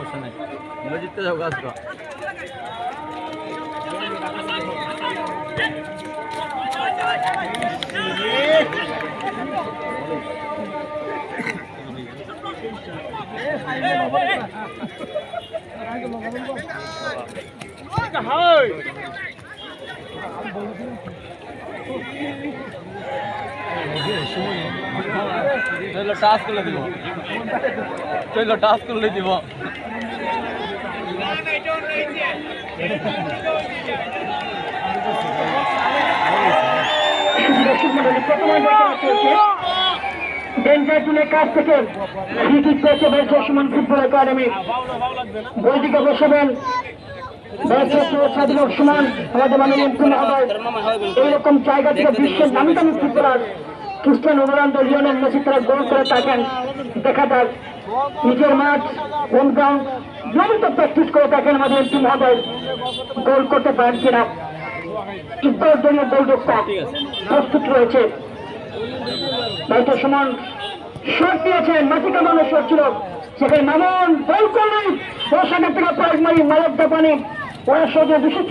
সমস্যা নেই। আমরা জিততে যাব আজকে টাস্ক দিব টাস্ক দিব। কাছ থেকে ফ্রি ফুটবল একাডেমি বৈদিকে বসাবেন গোল গোল করতে পারেন কিনা। ফুটবল জন্য গোলযোগটা প্রস্তুত রয়েছে। দায়িত্ব সমান শট দিয়েছেন মাটি কামানো শট ছিল। সেখানে মামন বল করলেন। দর্শকের থেকে প্রাইজ মারি মালক জাপানি ওরা সহজে বিশিষ্ট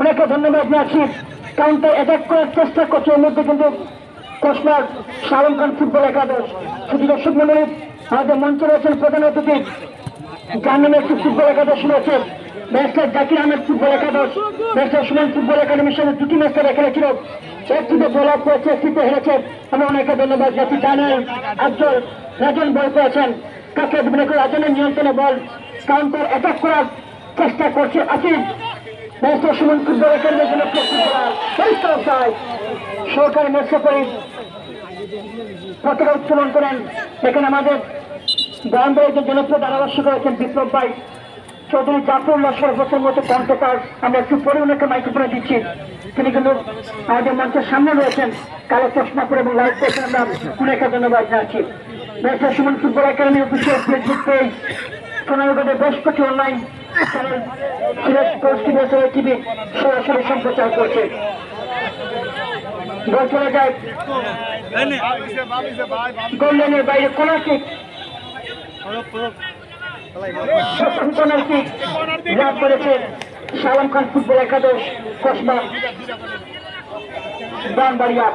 ওনাকে ধন্যবাদ করার চেষ্টা করছে এর মধ্যে কিন্তু শাহরুখ খান ফুটবল একাদশ। শুধু দর্শক মন্ডলী, আমাদের রয়েছেন প্রধান অতিথি নামে একটি ফুটবল একাদশ রয়েছে। জাকির আহমেদ ফুটবল একাদশ। ফুটবল একাডেমির সাথে দুটি একটিতে করেছে, একটিতে হেরেছে। অনেকে ধন্যবাদ জাতি জানাই আজল রাজন বল পেয়েছেন কাকে রাজনের নিয়ন্ত্রণে বল কাউন্টার অ্যাটাক করার চেষ্টা করছে আসিফ। সুমন ফুটবল একাডেমির জন্য পরিষ্কার করে পতাকা উত্তোলন করেন। এখানে আমাদের বারান্দায় জনপ্রিয় করেছেন বিপ্লব ভাই। চৌধুরী জাফরুল্লাহ সর্বপ্রথম মতো কণ্ঠকার। আমরা একটু পরে ওনাকে মাইক্রোফোনে দিচ্ছি। তিনি কিন্তু আমাদের মঞ্চের সামনে রয়েছেন। কালো চশমা করে এবং লাইভ করছেন আমরা ওনাকে ধন্যবাদ জানাচ্ছি। ব্যবসা Suman football academy official Facebook page. বেশ কটি অনলাইন সিলেট টিভি সরাসরি সম্প্রচার করছে চলে যায় গোল্ডেনের বাইরে কোনার কিক কোনার কিক লাভ করেছে সালাম খান ফুটবল একাদশ কসবা বানবাড়িয়া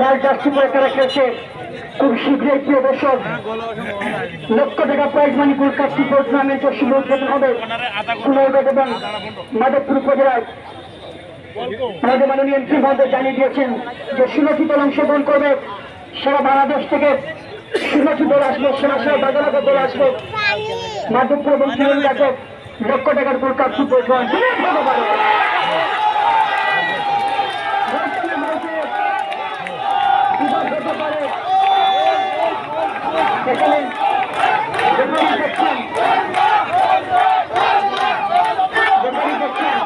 লাল জার্সি পরে তারা খেলছে। খুব শীঘ্রই প্রিয় দর্শক, লক্ষ টাকা প্রাইজ মানি কলকাতা টুর্নামেন্টের শুভ উদ্বোধন হবে। সুন্দরগড় এবং মাধবপুর উপজেলায়। আমাদের মাননীয় এমপি মহোদয় জানিয়ে দিয়েছেন যে ষোলোটি দল অংশগ্রহণ করবে। সারা বাংলাদেশ থেকে ষোলোটি দল আসবে, সেরা সেরা বাজারাতে দল আসবে। মাধবপুর এবং সিলেন্ডাকে লক্ষ টাকার কলকাতা ফুটবল এখানে রেফারি দেখছেন রেফারি দেখছেন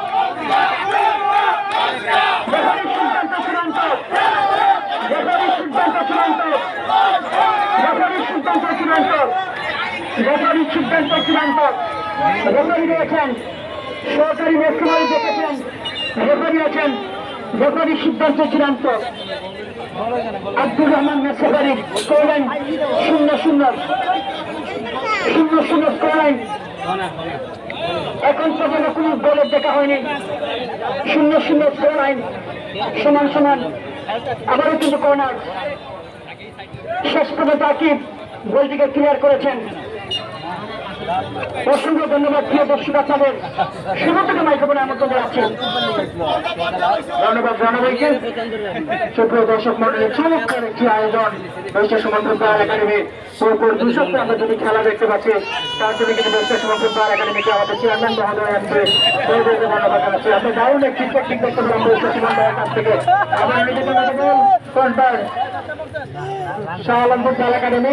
রেফারির সিদ্ধান্ত চূড়ান্ত রেফারির সিদ্ধান্ত চূড়ান্ত রেফারির সিদ্ধান্ত চূড়ান্ত রেফারি রয়েছেন সরকারি রেফারি দেখেছেন রেফারি আছেন রেফারির সিদ্ধান্ত চূড়ান্ত আব্দুর রহমান মেসেফারি স্কোরলাইন শূন্য শূন্য শূন্য শূন্য স্কোরলাইন এখন পর্যন্ত কোন দলের দেখা হয়নি। শূন্য শূন্য স্কোরলাইন সমান সমান। আবারও কিন্তু কর্নার শেষ পর্যন্ত আকিব গোলটিকে ক্লিয়ার করেছেন। অসংখ্য ধন্যবাদ প্রিয় দর্শক আপনাদের শুরু থেকে মাইক্রোফোনে আমন্ত্রণ জানাচ্ছি ধন্যবাদ জানাবাইকে। সুপ্রিয় দর্শক মন্ডলী চমৎকার একটি আয়োজন বৈশ্য সমর্থন পাওয়ার একাডেমি। পরপর দুই সপ্তাহ আমরা যদি খেলা দেখতে পাচ্ছি তার জন্য কিন্তু বৈশ্য সমর্থন পাওয়ার একাডেমিকে আমাদের চেয়ারম্যান মহোদয় তাদেরকে ধন্যবাদ জানাচ্ছি। আমরা দারুণ একটি টেকনিক দেখতে পেলাম বৈশ্য সীমান ভাইয়ের কাছ থেকে। আমরা নিজেদের মতো বল শাহ আলমপুর একাডেমি।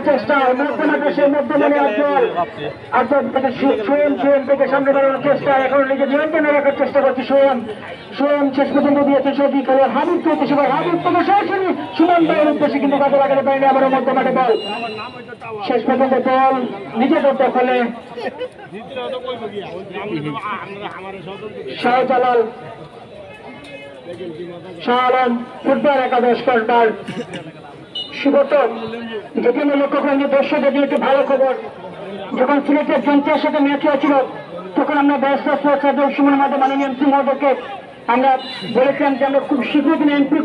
চেষ্টা মাঠে সে মধ্যে মানে আফজল আফজল থেকে সু- সুয়েম সুয়েম থেকে সামনে বাড়ানোর চেষ্টা এখন নিজে নিয়ন্ত্রণে রাখার চেষ্টা করছে সুয়েম। সুয়েম শেষ পর্যন্ত দিয়েছে সৌদি খেলোয়াড় হাবিব পেয়েছে সবাই। হাবিব থেকে সরাসরি সুমন ভাইয়ের উদ্দেশ্যে কিন্তু কাজে লাগাতে পারেনি আবারও মধ্যে বল। শেষ পর্যন্ত বল নিজে করতে ফলে। শাহজালাল। শাহ আলম ফুটবল একাদশ কর্নার লক্ষ্য করেন যে জন্য একটি ভালো খবর। যখন সিলেটের জনতার সাথে ম্যাচ হয়েছিল, তখন আমরা সুমন মাদে মাননীয় এমপি মহোদয়কে আমরা বলেছিলাম যে আমরা খুব শীঘ্রই তিনি এমপি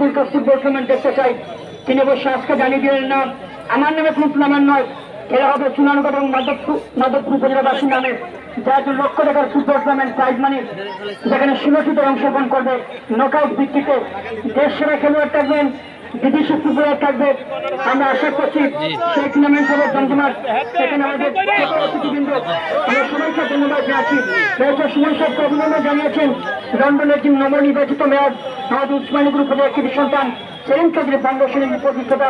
দেখতে চাই। তিনি অবশ্য আজকে জানিয়ে দিলেন, না, আমার নামে নয় খেলা হবে চুনানগড় এবং মাধবপুর মাধবপুর উপজেলাবাসীর নামে যার জন্য লক্ষ টাকার ফুটবল টুর্নামেন্ট, প্রাইজ মানি, যেখানে ষোলোটিতে অংশগ্রহণ করবে নকআউট ভিত্তিতে দেশ সেরা খেলোয়াড় থাকবেন বিদেশি ফুটবলার থাকবে আমরা আশা করছি সেই টুর্নামেন্ট হবে জমজমাট সেখানে আমাদের অতিথিবৃন্দ আমরা সবাইকে ধন্যবাদ জানাচ্ছি। রয়েছে সুমন সাহেবকে অভিনন্দন জানিয়েছেন। লন্ডনের যে নবনির্বাচিত মেয়র আমাদের উসমানী গ্রুপের একটি সন্তান সেলিম চৌধুরী ফাউন্ডেশনের প্রতিষ্ঠাতা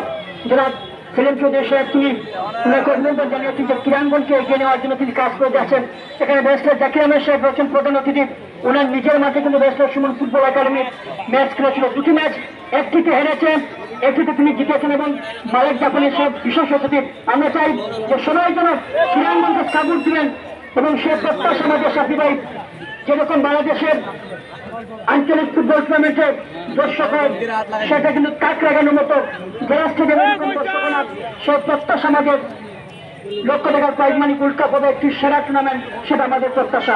যারা সেলিম চৌধুরী সাহেব তিনি ওনাকে অভিনন্দন জানিয়েছেন যে ক্রীড়াঙ্গনকে এগিয়ে নেওয়ার জন্য তিনি কাজ করে যাচ্ছেন। এখানে ব্যাসলের জাকির আহমেদ সাহেব রয়েছেন প্রধান অতিথি। ওনার নিজের মাঠে কিন্তু ব্যাসলের সুমন ফুটবল একাডেমি ম্যাচ খেলেছিল। দুটি ম্যাচ একটিতে হেরেছেন একটিতে তিনি জিতেছেন এবং মালিক জাপানের সব বিশেষ অতিথি। আমরা চাই যে সবাই যেন ক্রীড়াঙ্গনকে সাপোর্ট দিবেন এবং সে প্রত্যাশা আমাদের সাথী ভাই যেরকম বাংলাদেশের আঞ্চলিক ফুটবল টুর্নামেন্টে দর্শক সেটা কিন্তু কাক লাগানোর মতো দর্শক না সেই প্রত্যাশা আমাদের। লক্ষ টাকার প্রাইজ মানি পুরস্কার পাবে একটি সেরা টুর্নামেন্ট, সেটা আমাদের প্রত্যাশা।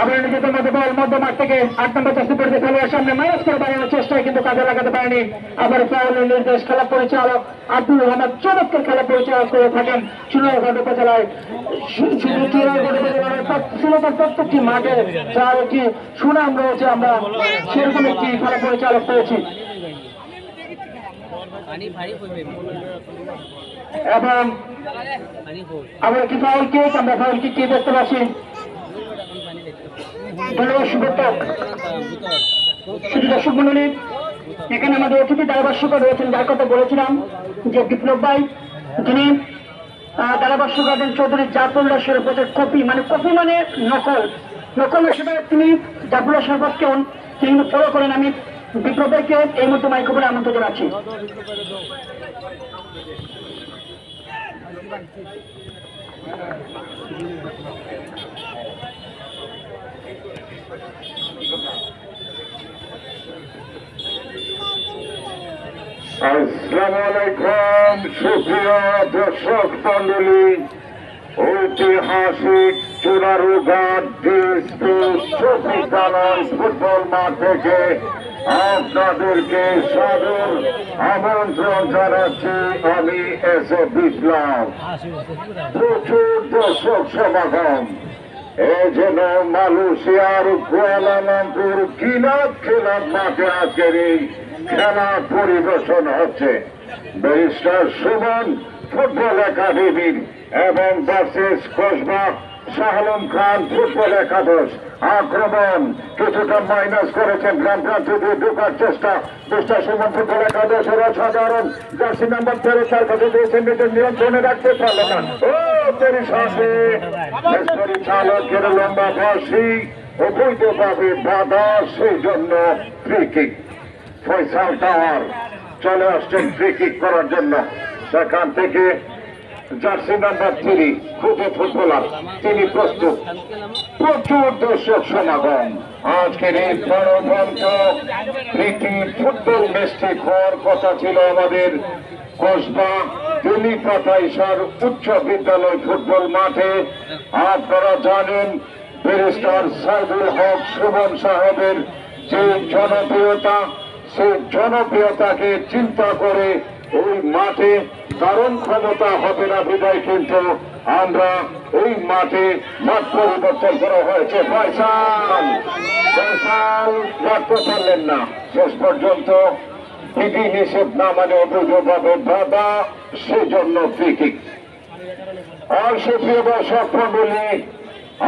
আমরা নিজেদের মধ্যে বল মধ্যমাঠ থেকে আট নম্বর চেষ্টা করে খেলোয়াড় সামনে মাইনাস করে বাড়ানোর চেষ্টায় কিন্তু কাজে লাগাতে পারেনি। আবার ফাউলের নির্দেশ খেলা পরিচালক আব্দুল রহমান চমৎকার খেলা পরিচালক করে থাকেন চুনারঘাট উপজেলায়। শুধু উপজেলার প্রত্যেকটি মাঠে যার একটি সুনাম রয়েছে আমরা। সেরকম একটি খেলা পরিচালক পেয়েছি। এবং আমরা কি ফাউল কেক আমরা ফাউল কি দেখতে পাচ্ছি? ধন্যবাদ ভিতর শুধু দর্শক এখানে আমাদের অতিথি ধারাভাষ্যকার রয়েছেন যার কথা বলেছিলাম যে বিপ্লব ভাই আহ, ধারাভাষ্যকার চৌধুরী জাফরুল্লাহ শরীফের কপি মানে কপি মানে নকল। নকল হিসেবে তিনি জাফরুল্লাহ শরীফকে তিনি ফলো করেন। আমি বিপ্লব ভাইকে এই মুহূর্তে মাইক্রোফোনে আমন্ত্রণ জানাচ্ছি। আসসালামু আলাইকুম সুপ্রিয় দর্শক মন্ডলী ঐতিহাসিক চুনারুঘাট দিসপুর ফুটবল মাঠ থেকে আপনাদেরকে সাদর আমন্ত্রণ জানাচ্ছি, আমি এস এ বিপ্লব। প্রচুর দর্শক সমাগম। এই যেন মালয়েশিয়ার কুয়ালালামপুর কিলাব খেলার মাঠে আজকের এই খেলা পরিবেশন হচ্ছে। ব্যারিস্টার সুমন, ফুটবল একাডেমির, এবং ভার্সেস কসবা শাহলম খান, ফুটবল একাদশ। আক্রমণ, কিছুটা মাইনাস করেছেন গ্রাম প্রান্ত দিয়ে ঢোকার চেষ্টা। চেষ্টা সুমন, ফুটবল একাদশের অসাধারণ জার্সি নাম্বার তেরো চার কাছে দিয়েছেন নিজের নিয়ন্ত্রণে রাখতে পারল না। ও সাথে পরিচালকের লম্বা বসি অবৈধভাবে বাধা, সেই জন্য ফ্রি কিক ফয়সাল টাওয়ার চলে আসছেন ফ্রি কিক করার জন্য। সেখান থেকে জার্সি নাম্বার থ্রি খুদে ফুটবলার, তিনি প্রস্তুত। প্রচুর দর্শক সমাগম। আজকের এই প্রাণবন্ত প্রীতি ফুটবল ম্যাচটি হওয়ার কথা ছিল আমাদের কসবা দিল্লি পাতাইসার উচ্চ বিদ্যালয় ফুটবল মাঠে। আপনারা জানেন, ব্যারিস্টার সাইদুল হক সুমন সাহেবের যে জনপ্রিয়তা সেই জনপ্রিয়তাকে চিন্তা করে ওই মাঠে কারণ ক্ষমতা হবে না বিদায় কিন্তু আমরা ওই মাঠে মাঠ পরিবর্তন করা হয়েছে। ফয়সাল! ফয়সাল, রাখতে পারলেন না। শেষ পর্যন্ত বিধি নিষেধ না মানে অভিযোগ হবে দাদা সেজন্য ফ্রিকিক। আর সুপ্রিয় দর্শক মন্ডলী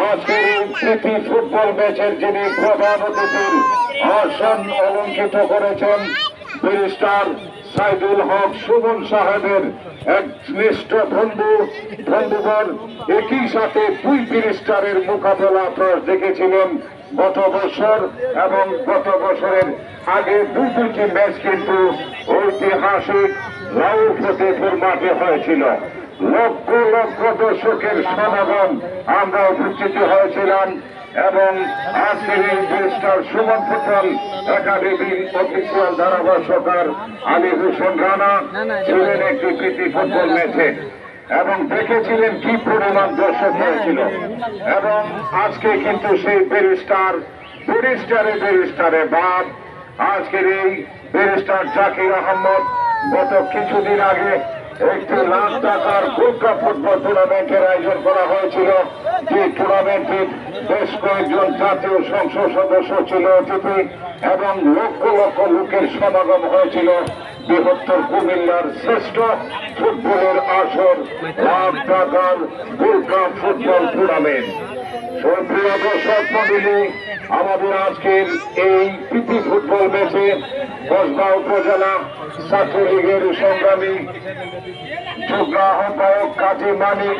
আজকের এই ফুটবল ম্যাচের যিনি প্রধান অতিথির আসন অলঙ্কিত করেছেন ব্যারিস্টার সাইদুল হক সুমন সাহেবের এক নিষ্ঠ বন্ধু, বন্ধুগণ, একই সাথে দুই ব্যারিস্টারের মোকাবেলা আপনারা দেখেছিলেন গত বছর এবং গত বছরের আগে দুই দুইটি ম্যাচ কিন্তু ঐতিহাসিক লাউ ফতেপুর মাঠে হয়েছিল। লক্ষ লক্ষ দর্শকের সমাগম আমরা উপস্থিত হয়েছিলাম। এবং আজকের এই ব্যারিস্টার সুমন ফুটবল একাডেমির অফিসিয়াল ধারাভাষ্যকার আলী হোসেন রানা ছিলেন একটি প্রীতি ফুটবল ম্যাচে। এবং দেখেছিলেন কি পরিমাণ দর্শক হয়েছিল। এবং আজকে কিন্তু সেই ব্যারিস্টার, ব্যারিস্টারে ব্যারিস্টারে বাদ। আজকের এই ব্যারিস্টার জাকির আহমদ গত কিছুদিন আগে একটি লাখ টাকার গোল্ড ফুটবল টুর্নামেন্টের আয়োজন করা হয়েছিল। যে টুর্নামেন্টের বেশ কয়েকজন জাতীয় সংসদ সদস্য ছিল, অতিথি এবং লক্ষ লক্ষ লোকের সমাগম হয়েছিল। বৃহত্তর কুমিল্লার শ্রেষ্ঠ ফুটবলের আসর লাখ টাকার গোল্ড ফুটবল টুর্নামেন্ট। সুপ্রিয় দর্শক মন্ডলী, আমাদের আজকের এই প্রীতি ফুটবল ম্যাচে কসবা উপজেলা ছাত্রলীগের সংগ্রামী যুগ্ম আহ্বায়ক কাজী মানিক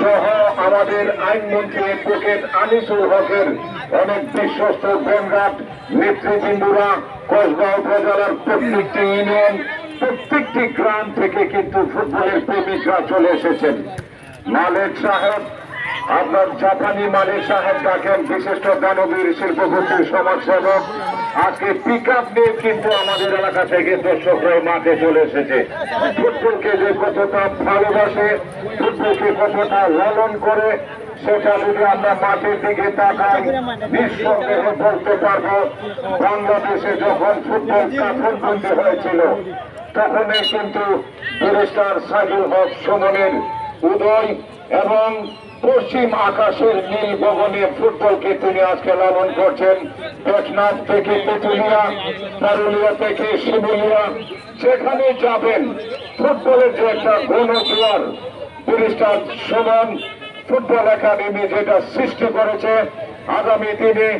সহ আমাদের আইনমন্ত্রী অ্যাডভোকেট আনিসুল হকের অনেক বিশ্বস্ত ব্যাংঘাট নেতৃবৃন্দুরা কসবা উপজেলার প্রত্যেকটি ইউনিয়ন, প্রত্যেকটি গ্রাম থেকে কিন্তু ফুটবলের প্রেমিকরা চলে এসেছেন। মালেক সাহেব আপনার জাপানি মালিক সাহেব ডাকেন, বিশিষ্ট দানবীর শিল্পপতির সমাজসেবক। আজকে পিক আপ নিয়ে কিন্তু আমাদের এলাকা থেকে দর্শকরা মাঠে চলে এসেছে। ফুটবলকে যে কতটা ভালোবাসে, ফুটবলকে কতটা লালন করে, সেটা যদি আমরা মাঠের দিকে তাকাই, নিঃসন্দেহে বলতে পারব, বাংলাদেশে যখন ফুটবল কাঠনবন্দি হয়েছিল, তখনই কিন্তু ব্যারিস্টার সাইদুল হক সুমনের উদয় এবং পশ্চিম আকাশের নীল গগনে ফুটবলকে তিনি আজকে লালন করছেন। টেকনাফ থেকে তেতুলিয়া পারুলিয়া থেকে শিবুলিয়া সেখানে যাবেন ফুটবলের যে একটা গণজোয়ার, ব্যারিস্টার সমান ফুটবল একাডেমি যেটা সৃষ্টি করেছে, আগামী দিনে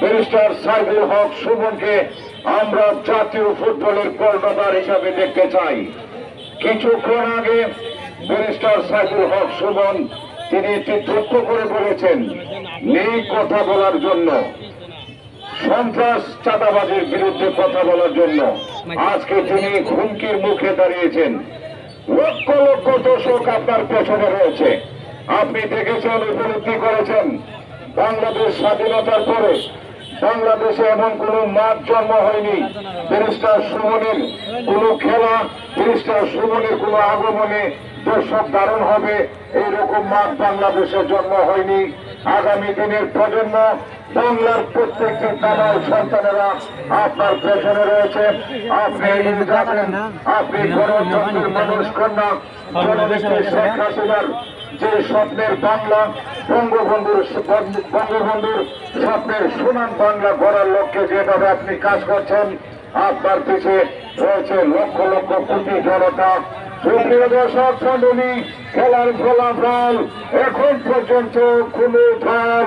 ব্যারিস্টার সাইদুল হক সুমনকে আমরা জাতীয় ফুটবলের কর্ণধার হিসাবে দেখতে চাই। কিছুক্ষণ আগে ব্যারিস্টার সাইদুল হক সুমন, তিনি একটি তথ্য করে বলেছেন, নেই কথা বলার জন্য। সন্ত্রাস চাঁদাবাজির বিরুদ্ধে কথা বলার জন্য। আজকে তিনি হুমকির মুখে দাঁড়িয়েছেন। লক্ষ লক্ষ দর্শক আপনার পেছনে রয়েছে। আপনি দেখেছেন উপলব্ধি করেছেন। বাংলাদেশ স্বাধীনতার পরে বাংলাদেশে এমন কোন মাঠ জন্ম হয়নি। ব্যারিস্টার সুমনের কোন খেলা, ব্যারিস্টার সুমনের কোন আগমনে দর্শক ধারণ হবে। এইরকম মাঠ বাংলাদেশে জন্ম হয়নি। আগামী দিনের প্রজন্ম বাংলার প্রত্যেকটি দালাল সন্তানেরা আপনার পেছনে রয়েছে। আপনি যাবেন আপনি গণতন্ত্রের মানুষ, কন্যা, জননেত্রী শেখ হাসিনার যে স্বপ্নের বাংলা, বঙ্গবন্ধুর বঙ্গবন্ধুর স্বপ্নের সুনাম বাংলা গড়ার লক্ষ্যে যেভাবে আপনি কাজ করছেন, আপনার পিছে রয়েছে লক্ষ লক্ষ কোটি জনতা। সুপ্রিয় দর্শক মন্ডলী খেলার ফলাফল এখন পর্যন্ত কোন দল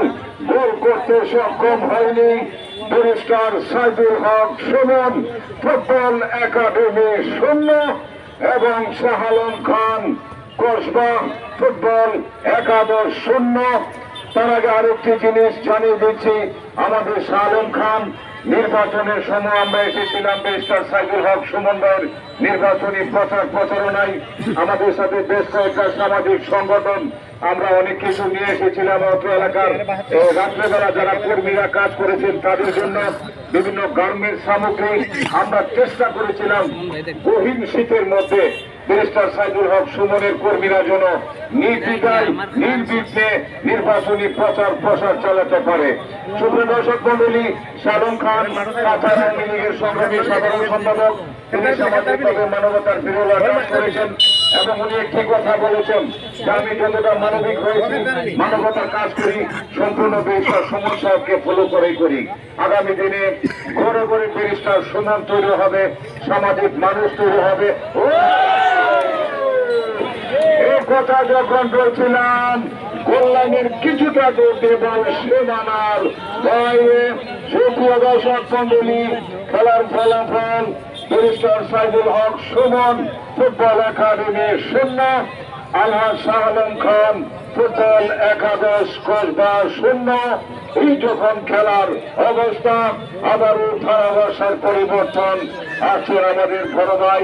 গোল করতে সক্ষম হয়নি barrister Saidul Haque Suman football academy শূন্য এবং শাহালম খান কসবা ফুটবল একাদশ শূন্য তার আগে আরেকটি জিনিস জানিয়ে দিচ্ছি আমাদের শাহালম খান নির্বাচনের সময় আমরা এসেছিলাম ব্যারিস্টার সাইদুল হক সুমন নির্বাচনী প্রচার প্রচারণায় আমাদের সাথে বেশ কয়েকটা সামাজিক সংগঠন, আমরা অনেক কিছু নিয়ে এসেছিলাম অত্র এলাকার। রাত্রেবেলা যারা কর্মীরা কাজ করেছেন তাদের জন্য বিভিন্ন গার্মেন্টস সামগ্রী আমরা চেষ্টা করেছিলাম। গহীন শীতের মধ্যে ব্যারিস্টার সাইদুল হক সুমনের কর্মীরা যেন নির্বিধায় নির্বিঘ্নে নির্বাচনী প্রচার প্রসার চালাতে পারে। সুপ্রিয় দর্শক মন্ডলী শালম খান কাছাড় আওয়ামী লীগের সংগ্রামী সাধারণ সম্পাদক, তিনি সামাজিকভাবে মানবতার বিরোধা করেছেন এবং উনি একটি কথা বলেছেন, যে আমি যতটা মানবিক হয়েছি, মানবতার কাজ করি, সম্পূর্ণ ব্যারিস্টার সুমন সাহেবকে ফলো করেই করি। আগামী দিনে ঘরে ঘরে ব্যারিস্টার সুমন তৈরি হবে, সামাজিক মানুষ তৈরি হবে। ও কথা যখন বলছিলাম, কল্যাণের কিছুটা দূর দেবল সীমানার বাইরে সুপ্রিয় দর্শক মন্ডলী খেলার ফলাফল barrister Saidul Haque Suman, football academy শূন্য, আলহাজ শাহ আলম খান, ফুটবল একাদশ কসবা শূন্য। এই যখন খেলার অবস্থা, আবারও ধারাভাষার পরিবর্তন আসছে আমাদের বড় ভাই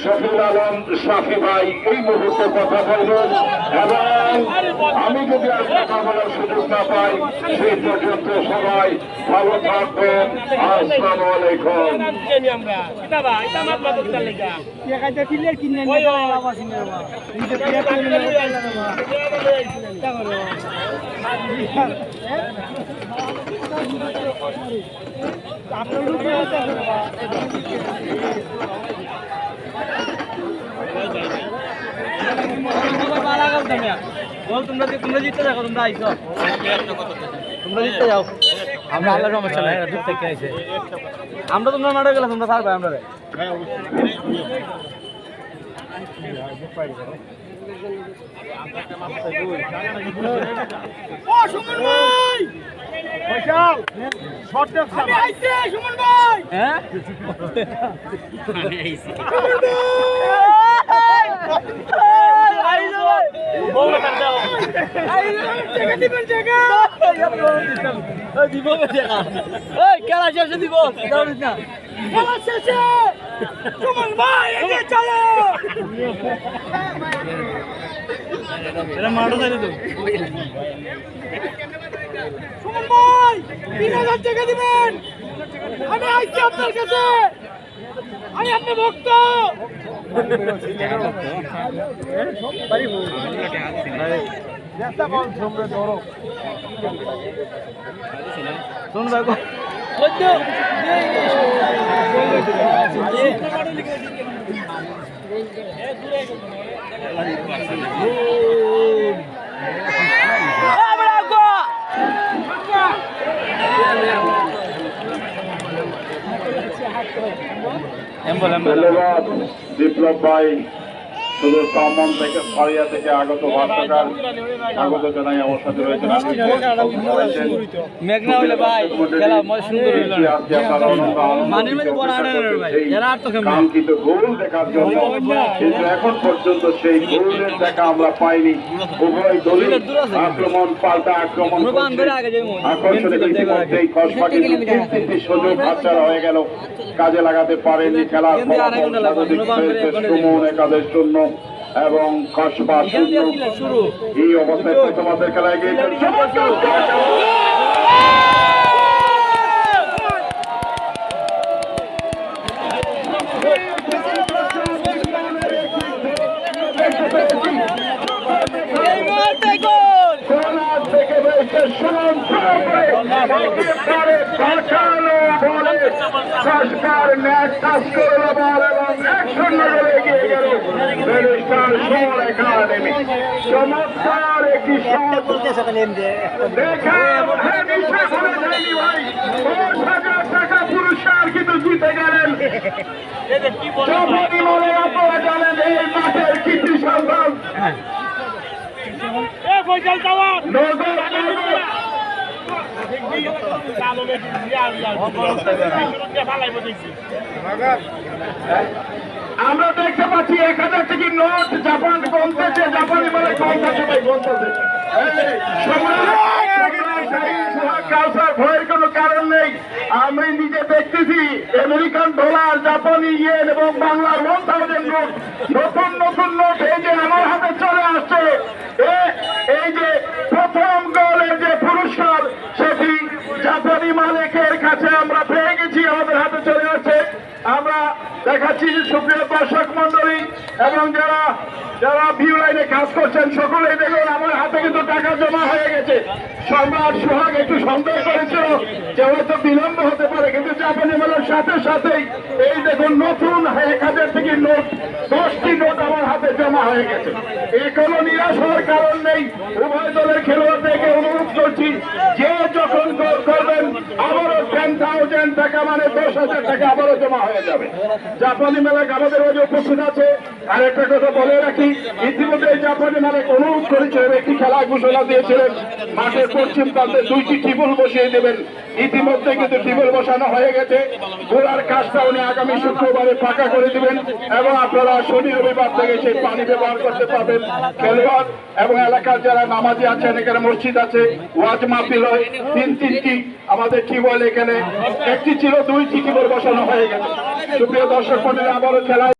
শফিল আলম শাফি ভাই এই মুহূর্তে কথা বলবেন এবং আমি যদি আর কথা বলার সুযোগ না পাই সেই পর্যন্ত সবাই ভালো থাকবেন। আসসালামু আলাইকুম। আমরা তোমরা নাটক গেলে তোমরা থাকবে আমরা হ্যাঁ দিব খেলা শেষে দিব না। এটা মাঠও চাইলে তো সুমন ভাই তিন হাজার টাকা দিবেন। আমি আইছি আপনার কাছে। আমি আপনার ভক্ত। শোন ধন্যবাদ বিপ্লব ভাই শুধু কমন থেকে ফারিয়া থেকে আগত ভাষাকার স্বাগত জানাই আমার সাথে রয়েছেন মেঘনা হইলে ভাই খেলা মজা সুন্দর হইল। না। আজকে আপনারা অনন্ত মানের মধ্যে বড় ভাই। এরা আর তো খেলবে না। কাঙ্ক্ষিত গোল দেখার জন্য কিন্তু এখন পর্যন্ত সেই গোলের দেখা আমরা পাইনি। উভয় দলই। আক্রমণ পাল্টা আক্রমণ আকর্ষণে ইতিমধ্যেই কসবাটি তিনটি সুযোগ হাতছাড়া হয়ে গেল। কাজে লাগাতে পারেনি খেলার ফলাফল একাদশ শূন্য। এবং কসবা শুরু। এই অবস্থায় প্রথমার্ধের খেলায় গিয়েছেন কোনার থেকে রয়েছে সুমন পুরোপুরি একেবারে বাঁচানো বলে সংস্কার ম্যাচ টাচ করল বল এবং এক শূন্য গোলে এগিয়ে গেল ব্যারিস্টার সুমন একাডেমি চমৎকার একটি শট দেখা ভাই দশ হাজার টাকা পুরস্কার কিন্তু জিতে গেলেন। মনে আপনারা জানেন এই মাঠের কৃষি সন্তান এ আমরা দেখতে পাচ্ছি এক হাজার থেকে নোট জাপান কমতেছে জাপানি মানে কমতেছে ভয়ের কোনো কারণ নেই। আমি নিজে দেখতেছি আমেরিকান ডলার জাপানি ইয়েন এবং বাংলার ওয়ান থাউজেন্ড নোট। নতুন নতুন নোট এই যে আমার হাতে চলে আসছে। এই যে প্রথম গোলের যে পুরস্কার সেটি জাপানি মালিকের কাছে আমরা পেয়ে গেছি আমাদের হাতে চলে দেখাচ্ছি যে সুপ্রিয় দর্শক মন্ডলী এবং যারা যারা ভিউ লাইনে কাজ করছেন, সকলেই দেখুন, আমার হাতে কিন্তু টাকা জমা হয়ে গেছে। সম্রাট সোহাগ একটু সন্দেহ করেছিল যে হয়তো বিলম্ব হতে পারে, কিন্তু জাপানি মেলার সাথে সাথেই এই দেখুন নতুন এক হাজার থেকে নোট, দশটি নোট আমার হাতে জমা হয়ে গেছে। এই কোনো নিরাশ হওয়ার কারণ নেই, উভয় দলের খেলোয়াড়দেরকে অনুরোধ করছি, যে যখন করবেন টেন থাউজেন্ড টাকা মানে দশ হাজার টাকা আবারও জমা হয়ে যাবে। জাপানি মেলায় আমাদের মাঝে উপস্থিত আছে। আর একটা কথা বলে রাখি ইতিমধ্যে জাপানি মেলায় অনুরোধ করেছিলেন, একটি খেলা ঘোষণা দিয়েছিলেন। মাঠের পশ্চিম প্রান্তে দুইটি টিবল বসিয়ে দেবেন। ইতিমধ্যে কিন্তু টিবল বসানো হয়ে গেছে। গোড়ার কাজটা উনি আগামী শুক্রবারে ফাঁকা করে দিবেন এবং আপনারা শনি রবিবার থেকে সেই পানি ব্যবহার করতে পারবেন। খেলোয়াড় এবং এলাকার যারা নামাজি আছেন, এখানে মসজিদ আছে, ওয়াজ মাহফিল হয়, তিন তিনটি আমাদের টিবল এখানে। একটি ছিল, দুইটি টিবল বসানো হয়ে গেছে। সুপ্রিয় দর্শক মন্ডলী, আবারও খেলা